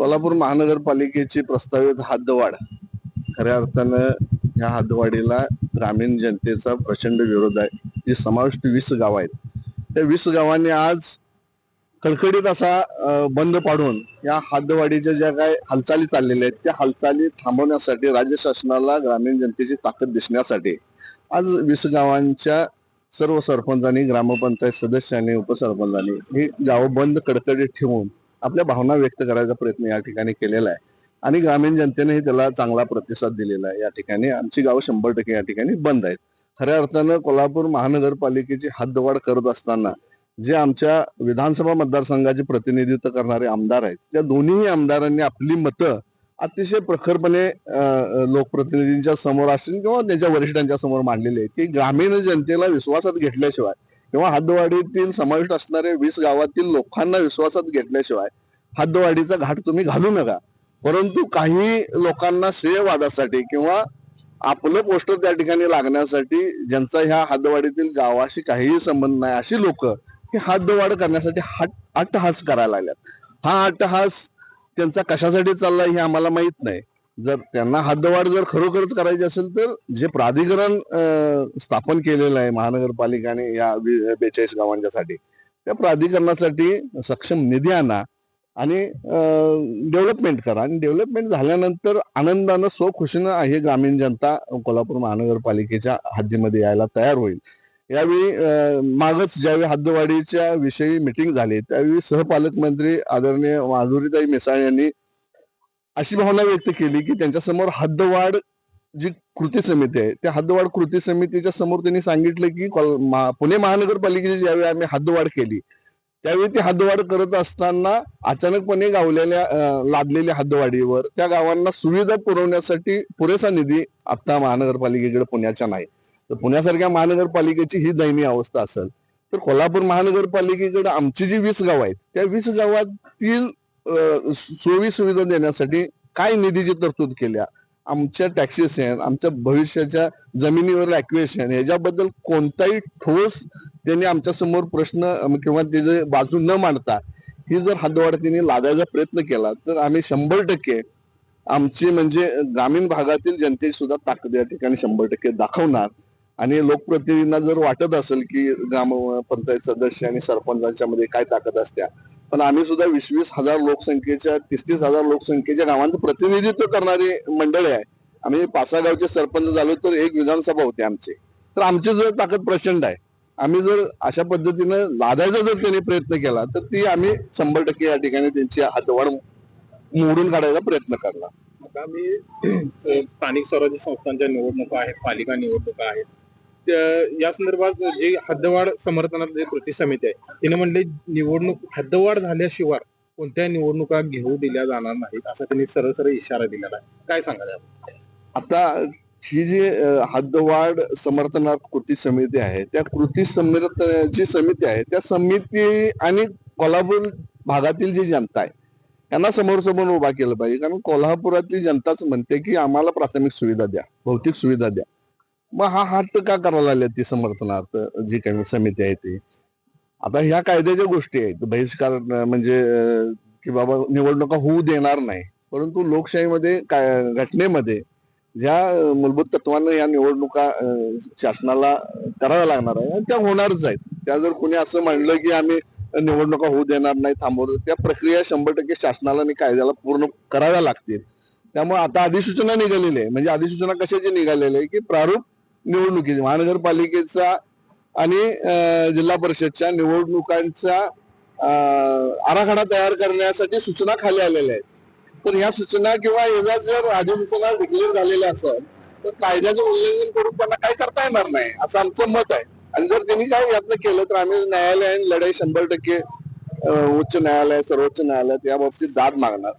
कोल्हापूर महानगरपालिकेची प्रस्तावित हद्दवाढ खऱ्या अर्थानं ह्या हद्दवाढीला ग्रामीण जनतेचा प्रचंड विरोध आहे. जी समाविष्ट वीस गाव आहेत त्या वीस गावांनी आज कडकडीत असा बंद पाडून या हद्दवाढीच्या ज्या काय हालचाली चाललेल्या आहेत त्या हालचाली थांबवण्यासाठी राज्य शासनाला ग्रामीण जनतेची ताकद दिसण्यासाठी आज वीस गावांच्या सर्व सरपंचांनी ग्रामपंचायत सदस्यांनी उपसरपंचांनी ही गावं बंद कडकडीत ठेवून आपल्या भावना व्यक्त करायचा प्रयत्न या ठिकाणी केलेला आहे. आणि ग्रामीण जनतेनेही त्याला चांगला प्रतिसाद दिलेला आहे. या ठिकाणी आमची गावं शंभर टक्के या ठिकाणी बंद आहेत. खऱ्या अर्थानं कोल्हापूर महानगरपालिकेची हद्दवाढ करत असताना जे आमच्या विधानसभा मतदारसंघाचे प्रतिनिधित्व करणारे आमदार आहेत त्या दोन्ही आमदारांनी आपली मतं अतिशय प्रखरपणे लोकप्रतिनिधींच्या समोर असतील किंवा त्यांच्या वरिष्ठांच्या समोर मांडलेले आहेत. की ग्रामीण जनतेला विश्वासात घेतल्याशिवाय किंवा हद्दवाढीतील समाविष्ट असणारे वीस गावातील लोकांना विश्वासात घेतल्याशिवाय हद्दवाढीचा घाट तुम्ही घालू नका. परंतु काही लोकांना श्रेयवादासाठी किंवा आपलं पोस्टर त्या ठिकाणी लागण्यासाठी ज्यांचा ह्या हद्दवाढीतील गावाशी काहीही संबंध नाही अशी लोक ही हद्दवाढ करण्यासाठी हट अट्टहास करायला लागल्यात. हा अट्टहास त्यांचा कशासाठी चाललाय हे आम्हाला माहीत नाही. जर त्यांना हद्दवाढ जर खरोखरच करायची असेल तर जे प्राधिकरण स्थापन केलेलं आहे महानगरपालिकाने या बेचाळीस गावांच्यासाठी त्या प्राधिकरणासाठी सक्षम निधी आणा. आणि डेव्हलपमेंट करा. आणि डेव्हलपमेंट झाल्यानंतर आनंदानं स्वखुशीनं हे ग्रामीण जनता कोल्हापूर महानगरपालिकेच्या हद्दीमध्ये यायला तयार होईल. यावेळी मागच ज्यावेळी हद्दवाढीच्या विषयी मिटिंग झाली त्यावेळी सहपालकमंत्री आदरणीय माधुरीताई मिसाळ यांनी अशी भावना व्यक्त केली की त्यांच्यासमोर हद्दवाढ जी कृती समिती आहे त्या हद्दवाढ कृती समितीच्या समोर त्यांनी सांगितलं की पुणे महानगरपालिकेची ज्यावेळी आम्ही हद्दवाढ केली त्यावेळी ती हद्दवाढ करत असताना अचानकपणे गावलेल्या लादलेल्या हद्दवाढीवर त्या गावांना सुविधा पुरवण्यासाठी पुरेसा निधी आता महानगरपालिकेकडे पुण्याच्या नाही. तर पुण्यासारख्या महानगरपालिकेची ही दयनीय अवस्था असेल तर कोल्हापूर महानगरपालिकेकडे आमची जी वीस गावं आहेत त्या वीस गावातील सोयी सुविधा देण्यासाठी काय निधीची तरतूद केल्या? आमच्या टॅक्सेशन आमच्या भविष्याच्या जमिनीवर अक्वेशन याच्याबद्दल कोणताही ठोस त्यांनी आमच्यासमोर प्रश्न किंवा त्याचे बाजू न मांडता ही जर हद्दवाढ त्यांनी लादायचा प्रयत्न केला तर आम्ही शंभर टक्के आमची म्हणजे ग्रामीण भागातील जनतेची सुद्धा ताकद या ठिकाणी शंभर टक्के दाखवणार. आणि लोकप्रतिनिधींना जर वाटत असेल की ग्राम पंचायत सदस्य आणि सरपंचांच्या मध्ये काय ताकद असत्या पण आम्ही सुद्धा वीस वीस हजार लोकसंख्येच्या तीस तीस हजार लोकसंख्येच्या गावांचं प्रतिनिधित्व करणारी मंडळी आहे. आम्ही पाच सहा गावचे सरपंच झालो तर एक विधानसभा होते आमचे. तर आमची जर ताकद प्रचंड आहे. आम्ही जर अशा पद्धतीनं लादायचा जर त्यांनी प्रयत्न केला तर ती आम्ही शंभर टक्के या ठिकाणी त्यांची हातवाढ मोडून काढायचा प्रयत्न करणार. आगामी स्थानिक स्वराज्य संस्थांच्या निवडणुका आहेत पालिका निवडणुका आहेत. या संदर्भात जे हद्दवाढ समर्थनात जे कृती समिती आहे तिने म्हणले निवडणूक हद्दवाढ झाल्याशिवाय कोणत्या निवडणुका घेऊ दिल्या जाणार नाहीत असा त्यांनी सरळ सरळ इशारा दिलेला आहे. काय सांगायला आता ही जी हद्दवाढ समर्थनार्थ कृती समिती आहे त्या कृती समित जी समिती आहे त्या समिती आणि कोल्हापूर भागातील जी जनता आहे यांना समोर समोर उभा केलं पाहिजे. कारण कोल्हापुरातली जनताच म्हणते की आम्हाला प्राथमिक सुविधा द्या भौतिक सुविधा द्या. मग हा हट्ट का करायला लागले ती समर्थनार्थ? जी काही समिती आहे ती. आता ह्या कायद्याच्या गोष्टी आहेत. बहिष्कार म्हणजे की बाबा निवडणुका होऊ देणार नाही. परंतु लोकशाहीमध्ये काय घटनेमध्ये ज्या मूलभूत तत्वांना या निवडणुका शासनाला कराव्या लागणार आहे त्या होणारच आहेत. त्या जर कोणी असं म्हणलं की आम्ही निवडणुका होऊ देणार नाही थांबवतो त्या प्रक्रिया शंभर टक्के शासनाला आणि कायद्याला पूर्ण कराव्या लागतील. त्यामुळे आता अधिसूचना निघालेली आहे. म्हणजे अधिसूचना कशाची निघालेली आहे? की प्रारूप निवडणुकीची महानगरपालिकेचा आणि जिल्हा परिषदच्या निवडणुकांचा आराखडा तयार करण्यासाठी सूचना खाली आलेल्या आहेत. तर ह्या सूचना किंवा याचा जर अधिसूचना डिक्लेअर झालेल्या असेल तर कायद्याचं उल्लंघन करून त्यांना काय करता येणार नाही असं आमचं मत आहे. आणि जर त्यांनी काय यातनं केलं तर आम्ही न्यायालयाने लढाई शंभर टक्के उच्च न्यायालय सर्वोच्च न्यायालयात या बाबतीत दाद मागणार.